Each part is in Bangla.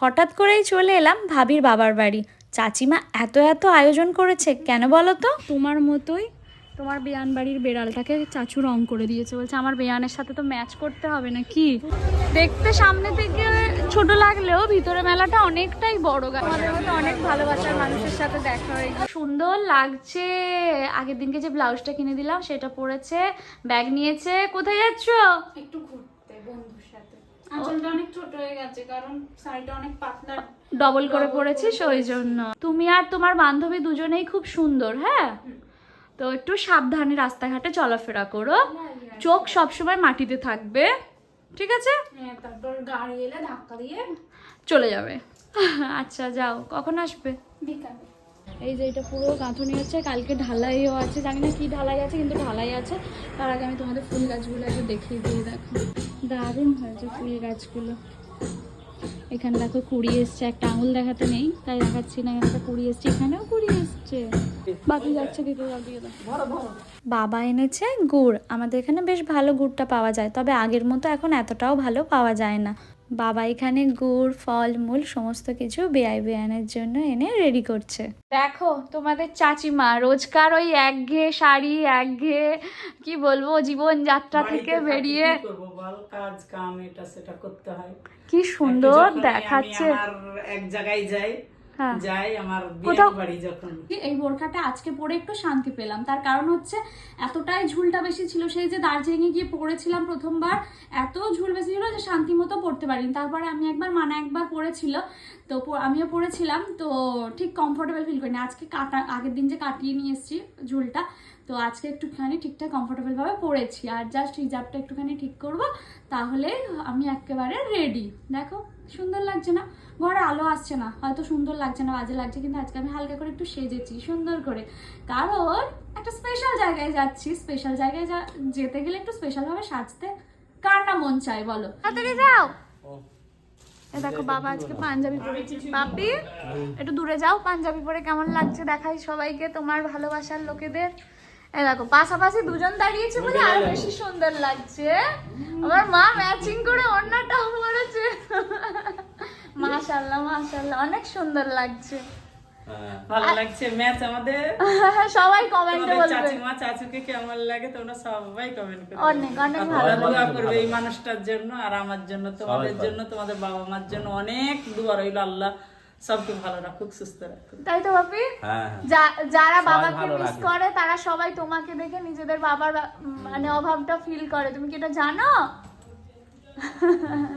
হঠাৎ করেই চলে এলাম ভাবির বাবার বাড়ি। চাচিমা এত এত আয়োজন করেছে কেন বলো তো? তোমার মতোই তোমার বেয়ান বাড়ির বেড়ালটাকে চাচু রং করে দিয়েছে বলছে আমার বেয়ানের সাথে তো ম্যাচ করতে হবে না কি দেখতে সামনে থেকে ছোট লাগলেও ভিতরে মেলাটা অনেকটাই বড় আমাদের মতো অনেক ভালোবাসার মানুষের সাথে দেখা হয়ে। সুন্দর লাগছে। আগের দিনকে যে ব্লাউজটা কিনে দিলাম সেটা পরেছে ব্যাগ নিয়েছে। কোথায় যাচ্ছ? একটু ঘুরতে বন্ধুর সাথে আঁচলটা অনেক ছোট হয়ে গেছে কারণ শাড়িটা অনেক পাতলা ডবল করে পড়েছিস ওই জন্য। তুমি আর তোমার বান্ধবী দুজনেই খুব সুন্দর হ্যাঁ? তো একটু সাবধানে রাস্তাঘাটে চলাফেরা করো। চোখ সবসময় মাটিতে থাকবে ঠিক আছে? হ্যাঁ তারপর গাড়ি এলে ধাক্কা দিয়ে চলে যাবে। আচ্ছা যাও। কখন আসবে? বিকালে। এই যে এটা পুরো গাঁথনি হচ্ছে কালকে ঢালাইও আছে। জানি না কি ঢালাই আছে কিন্তু ঢালাই আছে। তার আগে আমি তোমাদের ফুল গাছগুলো একটু দেখিয়ে দিয়ে দেখো। দারুণ হয়েছে ফুল গাছগুলো। এখানে দেখো কুড়ি এসছে একটা আঙুল দেখাতে নেই তাই দেখাচ্ছি না একটা কুড়ি এসছে এখানেও কুড়ি এসছে। বাকি যাচ্ছে দাও বাবা এনেছে গুড় আমাদের এখানে বেশ ভালো গুড়টা পাওয়া যায় তবে আগের মতো এখন এতটাও ভালো পাওয়া যায় না। বাবা এখানে গুড় ফল মূল সমস্ত কিছু বেআই বেয়ানের জন্য এনে রেডি করছে। দেখো তোমাদের চাচিমা রোজকার ওই একঘেয়ে শাড়ি একঘেয়ে কি বলব জীবন যাত্রা থেকে বেরিয়ে কি কাজ কাম এটা সেটা করতে হয় কি সুন্দর দেখাচ্ছে এক জায়গায় যাই। যাই আমার বিয়ের বাড়ি যখন। এই বোরখাটা আজকে পরে একটু শান্তি পেলাম। তার কারণ হচ্ছে এতটাই ঝুলটা বেশি ছিল সেই যে দার্জিলিংয়ে গিয়ে পড়েছিলাম প্রথমবার এত ঝুল বেশি ছিল যে শান্তি মতো পড়তে পারিনি। তারপরে আমি একবার মানা একবার পড়েছিল তো আমিও পড়েছিলাম তো ঠিক কমফোর্টেবল ফিল করিনি। আজকে কাটা আগের দিন যে কাটিয়ে নিয়ে এসেছি ঝুলটা তো আজকে একটুখানি ঠিকঠাক কমফোর্টেবল ভাবে পড়েছি। আর জাস্ট হিজাবটা একটুখানি ঠিক করব তাহলে আমি একেবারে রেডি দেখো। সুন্দর লাগছে না। ঘরে আলো আসছে না। হয়তো সুন্দর লাগছে না বাজে লাগছে কিন্তু আজকে আমি হালকা করে একটু সেজেছি সুন্দর করে। কারণ একটা স্পেশাল জায়গায় যাচ্ছি। স্পেশাল জায়গায় যা যেতে গেলে একটু স্পেশাল ভাবে সাজতে কার না মন চায় বলো? তাড়াতাড়ি যাও। দেখো বাবা আজকে পাঞ্জাবি পরেছে পাপি একটু দূরে যাও। পাঞ্জাবি পরে কেমন লাগছে দেখাই সবাইকে তোমার ভালোবাসার লোকেদের। দেখো পাশাপাশি দুজন দাঁড়িয়েছে বলে আরও বেশি সুন্দর লাগছে। আমার মা ম্যাচিং করে অন্যটাও পরেছে মাশাল্লাহ মাশাল্লাহ অনেক সুন্দর লাগছে। ভালো লাগছে ম্যাচ আমাদের। সবাই কমেন্টে চাচিমা চাচুকে কেমন লাগে তোমরা সবাই কমেন্ট করবে। অনেক অনেক ভালো দোয়া করবে এই মানুষটার জন্য আর আমার জন্য তোমাদের জন্য তোমাদের বাবা মার জন্য অনেক দোয়া রইল আল্লাহ। সবকে ভালো রাখুক সুস্থ রাখুক। তাই তো বাপি? হ্যাঁ যারা সবাই বাবাকে মিস করে তারা সবাই তোমাকে দেখে নিজেদের বাবার মানে অভাবটা ফিল করে। তুমি কি এটা জানো?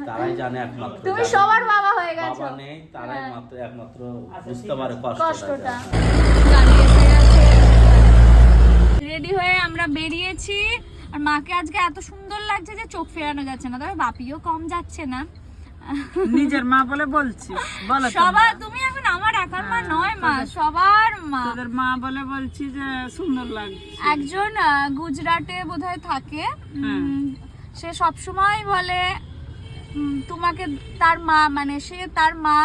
তারাই জানে একমাত্র তুমি সবার বাবা হয়ে গেছো। বাবা নেই তারাই হ্যাঁ। মাত্র একমাত্র আচ্ছা, বুঝতে পারে কষ্টটা রেডি হয়ে আমরা বেরিয়েছি। আর মাকে আজকে এত সুন্দর লাগছে যে চোখ ফেরানো যাচ্ছে না। তবে বাপিও কম যাচ্ছে না। নিজের মা বলে বলছি বলো সবার তুমি এখন আমার একার মা নয় মা সবার মা। তোদের মা বলে বলছি যে সুন্দর লাগছে। একজন গুজরাটে বোধহয় থাকে। সে সব সময় বলে তোমাকে তার মা মানে সে তার মা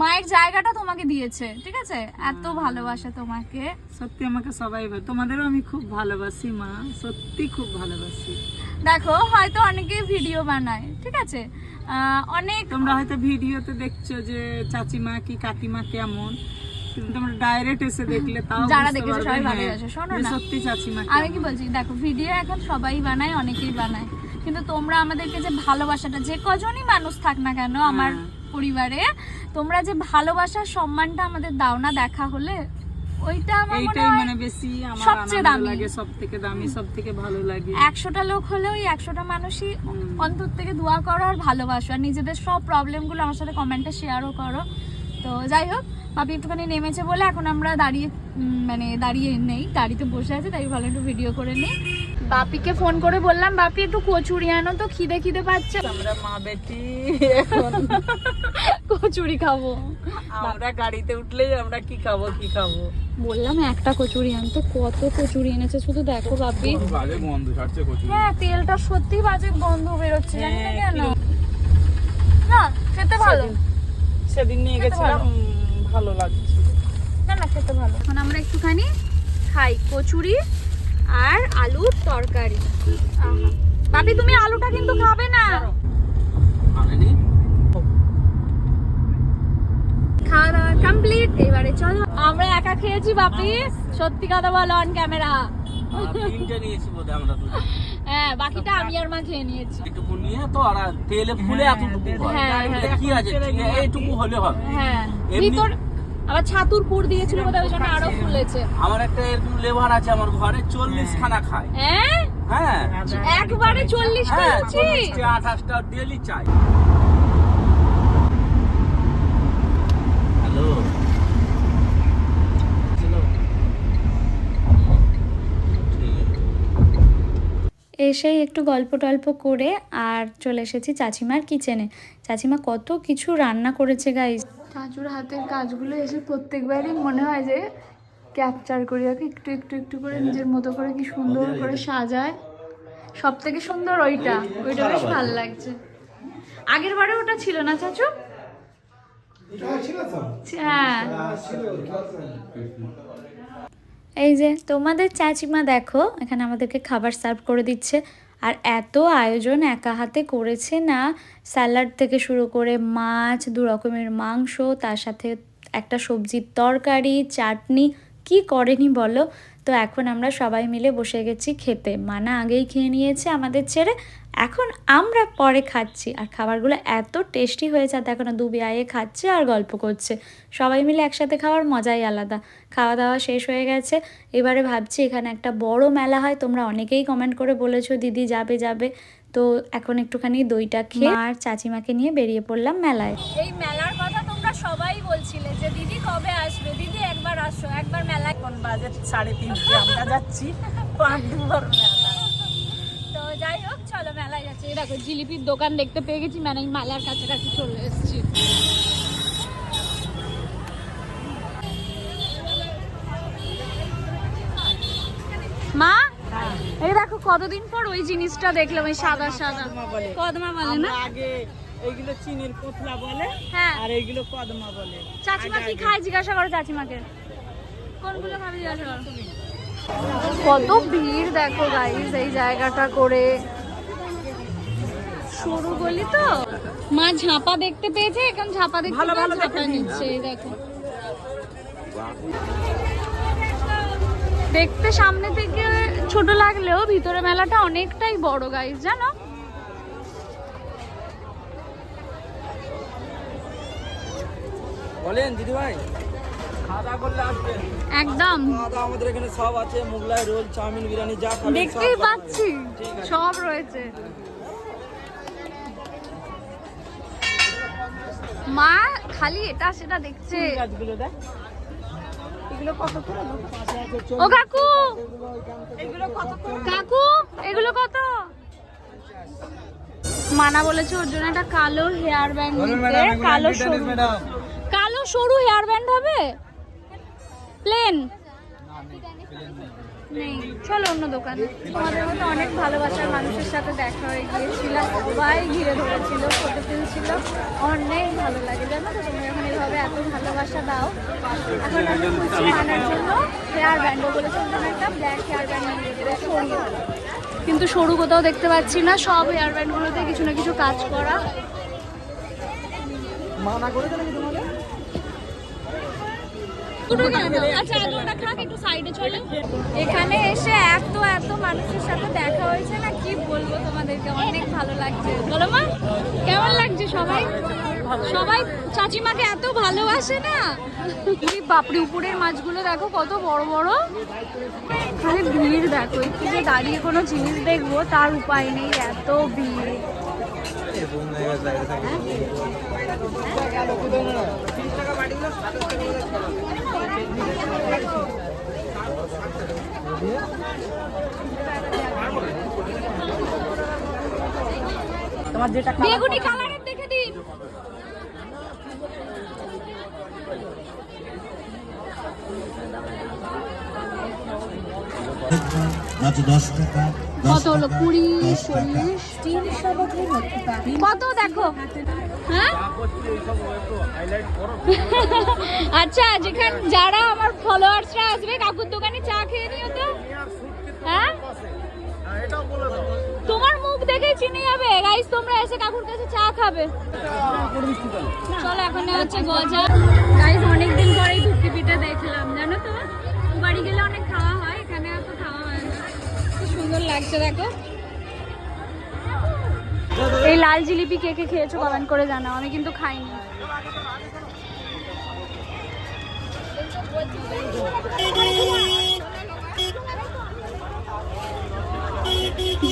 মায়ের জায়গাটা তোমাকে দিয়েছে ঠিক আছে? এত ভালোবাসা তোমাকে। সত্যি আমাকে সবাই তোমাদেরও আমি খুব ভালোবাসি মা সত্যি খুব ভালোবাসি। দেখো হয়তো অনেকেই ভিডিও বানায় ঠিক আছে? অনেক তোমরা হয়তো ভিডিওতে দেখছ যে চাচিমা কি কাকিমা কেমন তোমরা ডাইরেক্ট এসে দেখলে তাও যারা দেখেছে সবাই হ্যাঁ, শোনো না। সত্যি চাচিমা আমি কি বলছি দেখো ভিডিও এখন সবাই বানায় অনেকেই বানায়। কিন্তু তোমরা আমাদেরকে যে ভালোবাসাটা যে কজনই মানুষ থাক না কেন আমার হ্যাঁ। পরিবারে তোমরা যে ভালোবাসার সম্মানটা আমাদের দাও না দেখা হলে ওইটা আমার মনে হয় মানে বেশি আমার সবচেয়ে দামি। লাগে সব থেকে দামি সবথেকে ভালো লাগে। একশোটা লোক হলেও ওই একশোটা মানুষই অন্তর থেকে দোয়া করো আর ভালোবাসো। আর নিজেদের সব প্রবলেমগুলো আমার সাথে কমেন্টে শেয়ারও করো। তো যাই হোক পাপি একটুখানি নেমেছে বলে এখন আমরা দাঁড়িয়ে মানে দাঁড়িয়ে নেই গাড়িতে বসে আছে তাই ভালো একটু ভিডিও করে নিই। বাপিকে ফোন করে বললাম বাপি একটু কচুরি আনো তো খিদে খিদে পাচ্ছে। আমরা মা বেটি এখন কচুরি খাব। আমরা গাড়িতে উঠলেই আমরা কি খাব কি খাব? বললাম একটা কচুরি আনতে কত কচুরি এনেছে শুধু দেখো বাপি। বাজে গন্ধ ছাড়ছে কচুরি। হ্যাঁ তেলটা সত্যি বাজে গন্ধ বেরোচ্ছে জানি না হ্যাঁ, কেন? না খেতে ভালো। সেদিন নিয়ে গেছিলাম ভালো। ভালো লাগছে। না না খেতে ভালো। এখন আমরা একটুখানি খাই কচুরি। আর আলুর তরকারি। বাপি তুমি আলুটা কিন্তু খাবে না। আনেনি কমপ্লিট এবারে চলো। আমরা একা খেয়েছি বাপি। সত্যি কথা বলো অন ক্যামেরা তিনটে নিয়েছি বোধহয় আমরা হ্যাঁ বাকিটা আমি আর মা খেয়ে নিয়েছি। এটুকু নিয়ে তো আর তেলে ফুলে এতটুকু হ্যাঁ, হ্যাঁ। কি আছে এইটুকু হলে হবে। হ্যাঁ। ভিতর আবার ছাতুর পুর দিয়েছিল বোধহয় ওই জন্য আরও ফুলেছে। আমার একটা এরকম লেবার আছে আমার ঘরে চল্লিশ খানা খায়। হ্যাঁ? হ্যাঁ। একবারে চল্লিশটা হ্যাঁ লুচি আঠাশটা ডেলি চাই। হ্যালো। এসেই একটু গল্প টল্প করে আর চলে এসেছি চাচিমার কিচেনে। চাচিমা কত কিছু রান্না করেছে গাইজ চাচুর হাতের কাজগুলো এসে প্রত্যেকবারই মনে হয় যে ক্যাপচার করি। ওকে একটু একটু একটু করে নিজের মতো করে কি সুন্দর করে সাজায়। সব থেকে সুন্দর ওইটা। ওইটা বেশ ভালো লাগছে। আগের বারে ওটা ছিল না চাচু? হ্যাঁ। এই যে তোমাদের চাচিমা দেখো এখানে আমাদেরকে খাবার সার্ভ করে দিচ্ছে। আর এত আয়োজন একা হাতে করেছে না স্যালাড থেকে শুরু করে মাছ, দু রকমের মাংস, তার সাথে একটা সবজির তরকারি, চাটনি, কি করেনি বলো? তো এখন আমরা সবাই মিলে বসে গেছি খেতে। মানা আগেই খেয়ে নিয়েছে আমাদের ছেড়ে। এখন আমরা পরে খাচ্ছি। আর খাবারগুলো এত টেস্টি হয়েছে আর দেখো না দুবি আয়ে খাচ্ছে আর গল্প করছে। সবাই মিলে একসাথে খাওয়ার মজাই আলাদা। খাওয়া দাওয়া শেষ হয়ে গেছে। এবারে ভাবছি এখানে একটা বড় মেলা হয়। তোমরা অনেকেই কমেন্ট করে বলেছ দিদি যাবে যাবে। তো এখন একটুখানি দইটা খেয়ে আর চাচিমাকে নিয়ে বেরিয়ে পড়লাম মেলায়। এই মেলার কথা তোমরা সবাই বলছিলে যে দিদি কবে আসবে? দিদি একবার এখন বাজে সাড়ে তিনটে আমরা যাচ্ছি পাঁচ দুবার মেলা। তো যাই হোক চলো মেলায় যাচ্ছি। দেখো জিলিপির দোকান দেখতে পেয়ে গেছি মানে মেলার কাছাকাছি চলে এসেছি। মা? এই দেখো কতদিন পর ওই জিনিসটা দেখলাম ওই সাদা সাদা। কদমা বলে। না? আগে এইগুলো চিনির পোতলা বলে হ্যাঁ। আর এইগুলো কদমা বলে। চাচিমা কি খায় জিজ্ঞাসা করো চাচিমাকে কোনগুলো খাবে জিজ্ঞাসা করো কত ভিড় দেখো গাইস এই জায়গাটা করে। সরু গলি তো? মা ঝাপা দেখতে পেয়েছে এখন ঝাপা দেখতে ভালো, ভালো ঝাপা নিচ্ছে দেখো। দেখতে সামনে থেকে ছোট লাগলেও ভিতরে মেলাটা অনেকটাই বড় গাইস জানো? বলেন দিদি ভাই একদম। আমাদের এখানে সব আছে মোগলাই রোল চাউমিন বিরিয়ানি যা দেখতেই পাচ্ছি সব রয়েছে। মা খালি এটা সেটা দেখছে। এগুলো কত করে ও কাকু! কাকু এগুলো কত? মানা বলেছে ওর জন্য একটা কালো হেয়ার ব্যান্ড নিতে। কালো সরু। কালো সরু হেয়ার ব্যান্ড হবে? প্লেন? নেই চলো অন্য দোকানে। তোমাদের মতো অনেক ভালোবাসার মানুষের সাথে দেখা হয়ে গিয়েছিলাম। সবাই ঘিরে ধরেছিল ফটো তুলছিল। অনেক ভালো লাগে জানো তো তুমি যখন এভাবে এত ভালোবাসা দাও। এখন আমি খুশি মানার জন্য হেয়ার ব্যান্ডও বলেছে একটা ব্ল্যাক হেয়ার ব্যান্ড নিয়ে সরিয়ে কিন্তু সরু কোথাও দেখতে পাচ্ছি না সব হেয়ার ব্যান্ডগুলোতে কিছু না কিছু কাজ করা। মানা করে তোমাদের? এখানে এসে এত এত মানুষের সাথে দেখা হয়েছে না, কি বলব তোমাদেরকে? অনেক ভালো লাগছে। বলো মা, কেমন লাগছে সবাই? সবাই, চাচিমাকে এত ভালোবাসে না? এই বাপরি, উপরের মাছগুলো দেখো কত বড় বড়। খালি ভিড় দেখো, একটু যে দাঁড়িয়ে কোনো জিনিস দেখব, তার উপায় নেই, এত ভিড়। তোমার যেটা বেগুনি কালারের দেখে দিন। আজ দশ টাকা কত হলো? কুড়ি চল্লিশ? কত দেখো? হ্যাঁ? আচ্ছা যেখানে যারা আমার ফলোয়ার্সরা আসবে কাকুর দোকানে চা খেয়ে নিও তো। হ্যাঁ? তোমার মুখ দেখেই চিনে যাবে গাইস তোমরা এসে কাকুর কাছে চা খাবে। চলো এখন হচ্ছে গজা। গাইস অনেকদিন পরেই ধুপকি পিঠে দেখলাম, জানো তো? বাড়ি গেলে অনেক খাওয়া হয়, এখানে এত খাওয়া হয় না। সুন্দর লাগছে, দেখো। এই লাল জিলিপি কে কে খেয়েছো কমেন্ট করে জানাও, আমি কিন্তু খাইনি।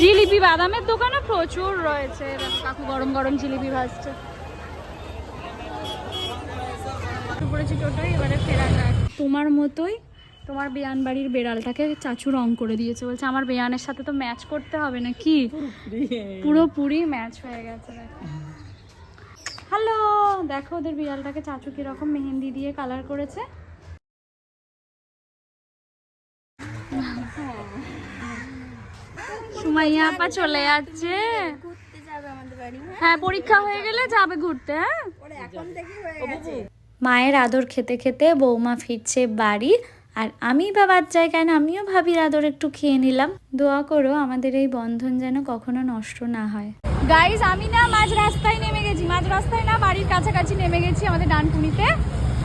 জিলিপি বাদামের দোকানে প্রচুর রয়েছে। কাকু গরম গরম জিলিপি ভাজছে। এবারে ফেরা যাক তোমার মতোই তোমার বেয়ান বাড়ির বেড়ালটাকে চাচু রং করে দিয়েছে। বলছে, আমার বেয়ানের সাথে তো ম্যাচ করতে হবে না, কি? পুরোপুরি ম্যাচ হয়ে গেছে। হ্যালো দেখো ওদের বিড়ালটাকে চাচু কীরকম মেহেন্দি দিয়ে কালার করেছে। সুমাইয়া আপা চলে যাচ্ছে। হ্যাঁ পরীক্ষা হয়ে গেলে যাবে ঘুরতে হ্যাঁ? মায়ের আদর খেতে খেতে বৌমা ফিরছে বাড়ি, আর আমি বা যাই কেন? আমিও ভাবির আদর একটু খেয়ে নিলাম। দোয়া করো আমাদের এই বন্ধন যেন কখনো নষ্ট না হয়। গাইজ আমি না মাঝ রাস্তায় নেমে গেছি। মাঝ রাস্তায় না বাড়ির কাছাকাছি নেমে গেছি আমাদের ডানকুনিতে।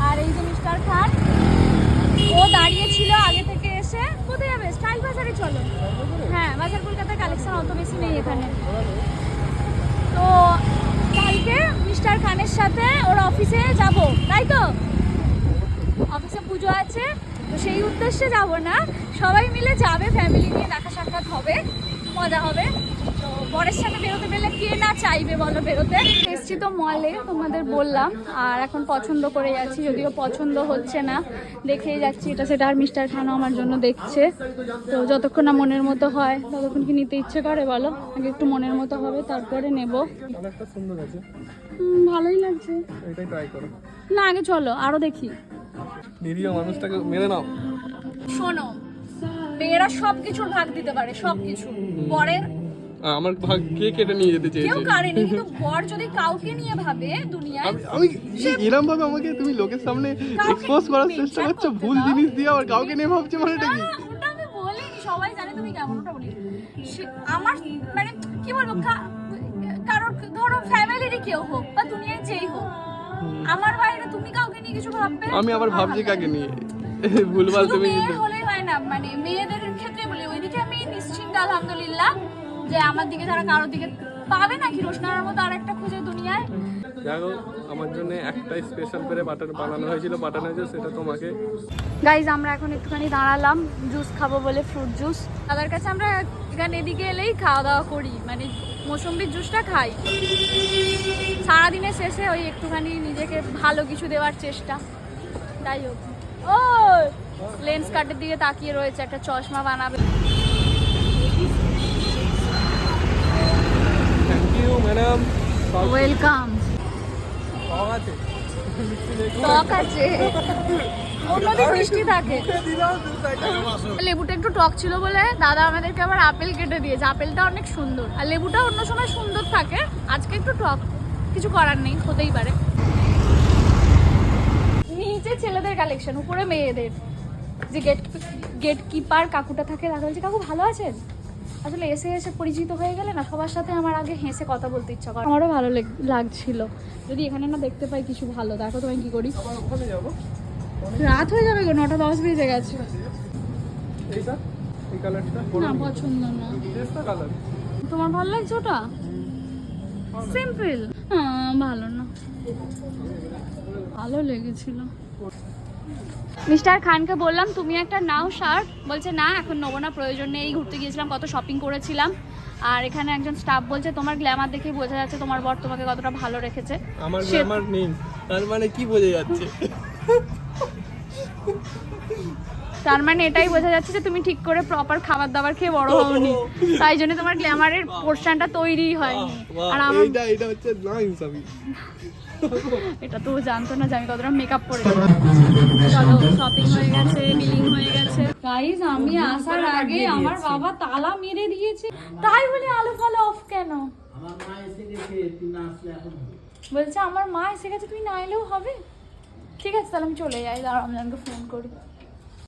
আর এই যে মিস্টার খান, ও দাঁড়িয়ে ছিল আগে থেকে এসে কোথায় যাবে? স্টাইল বাজারে চলো। হ্যাঁ বাজার কলকাতায় কালেকশন অত বেশি নেই এখানে। তো কালকে মিস্টার খানের সাথে ওর অফিসে যাব, তাই তো? অফিসে পুজো আছে, তো সেই উদ্দেশ্যে যাব না। সবাই মিলে যাবে ফ্যামিলি নিয়ে দেখা সাক্ষাৎ হবে। মজা হবে। তো বরের সাথে বেরোতে পেলে কে না চাইবে বলো বেরোতে? এসছি তো মলে তোমাদের বললাম। আর এখন পছন্দ করে যাচ্ছি যদিও পছন্দ হচ্ছে না। দেখেই যাচ্ছি এটা সেটা আর মিস্টার খানও আমার জন্য দেখছে। তো যতক্ষণ না মনের মতো হয় ততক্ষণ কি নিতে ইচ্ছে করে বলো? আগে একটু মনের মতো হবে তারপরে নেব। ভালোই লাগছে। না আগে চলো আরও দেখি। নিরীহ মানুষটাকে মেরে নাও। শোনো মেয়েরা সব কিছুর ভাগ দিতে পারে সব কিছু বরের আমার ভাগ কে কেটে নিয়ে যেতে কেউ চেয়েছে? কারেনি কিন্তু বর যদি কাউকে নিয়ে ভাবে দুনিয়ায় আমি আমি এরম ভাবে আমাকে তুমি লোকের সামনে এক্সপোজ করার চেষ্টা করছ? ভুল জিনিস দিয়ে আবার কাউকে নিয়ে ভাবছ মানে এটা কি? ওটা আমি বলিনি সবাই জানে তুমি কেমন ওটা বলি সে- আমার মানে কি বলব কারোর ধরো ফ্যামিলিরই কেউ হোক বা দুনিয়ায় যেই হোক আমার বাইরে তুমি কাউকে নিয়ে কিছু ভাববে? আমি আবার আমার ভাবছি কাকে নিয়ে। ভুলভাল তুমি হয় না মানে মেয়েদের ক্ষেত্রে বলি ওইদিকে আমি নিশ্চিন্ত আলহামদুলিল্লাহ যে আমার দিকে তারা কারোর দিকে পাবে নাকি? রোশনার মতো আর একটা খুঁজে দুনিয়ায়। দেখো আমার জন্য একটাই স্পেশাল করে বাটার বানানো হয়েছিল। বাটানো হয়েছে সেটা তোমাকে গাইজ আমরা এখন একটুখানি দাঁড়ালাম। জুস খাব বলে ফ্রুট জুস দাদার কাছে আমরা এখানে এদিকে এলেই খাওয়া দাওয়া করি। মানে মৌসম্বির জুসটা খাই। সারাদিনের শেষে ওই একটুখানি নিজেকে ভালো কিছু দেওয়ার চেষ্টা। তাই হোক। ও লেন্স কাটের দিকে তাকিয়ে রয়েছে একটা চশমা বানাবে। ওয়েলকাম টক আছে। অন্যদিন মিষ্টি থাকে। লেবুটা একটু টক ছিল বলে দাদা আমাদেরকে আবার আপেল কেটে দিয়েছে। আপেলটা অনেক সুন্দর। আর লেবুটা অন্য সময় সুন্দর থাকে। আজকে একটু টক। কিছু করার নেই হতেই পারে। নিচে ছেলেদের কালেকশন উপরে মেয়েদের। যে গেট গেট কিপার কাকুটা থাকে দাদা বলছে কাকু ভালো আছেন? আসলে এসে এসে পরিচিত হয়ে গেলে না সবার সাথে আমার আগে হেসে কথা বলতে ইচ্ছা করে। আমারও ভালো লেগ- লাগছিল। যদি এখানে না দেখতে পাই কিছু ভালো দেখো তো আমি কি করি। রাত হয়ে যাবে গো নটা দশ বেজে গেছে। এইটা? এই কালারটা না পছন্দ না। তোমার ভালো লাগছে ওটা? সিম্পল হ্যাঁ ভালো না। ভালো লেগেছিল। মিস্টার খানকে বললাম তুমি একটা নাও শার্ট। বলছে না এখন নেব না প্রয়োজন নেই। ঘুরতে গিয়েছিলাম কত শপিং করেছিলাম। আর এখানে একজন স্টাফ বলছে তোমার গ্ল্যামার দেখে বোঝা যাচ্ছে তোমার বর তোমাকে কতটা ভালো রেখেছে। আমার গ্ল্যামার নেই। তার মানে কি বোঝা যাচ্ছে? তার মানে এটাই বোঝা যাচ্ছে যে তুমি ঠিক করে প্রপার খাবার দাবার খেয়ে বড় হওনি। তাই জন্য তোমার গ্ল্যামারের পোর্শনটা তৈরি হয়নি। আর আমার এইটা এটা হচ্ছে না ইনসাফি এটা তো জানতো না যে আমি কতটা মেকআপ করে চলো শপিং হয়ে গেছে বিলিং হয়ে গেছে। গাইজ আমি আসার আগে আমার বাবা তালা মেরে দিয়েছে। তাই বলে আলো ফালো অফ কেন? আমার মা এসে গেছে তুই না আসলে এখন বলছে আমার মা এসে গেছে তুমি না এলেও হবে? ঠিক আছে তাহলে আমি চলে যাই দাঁড়াও আমি ফোন করি।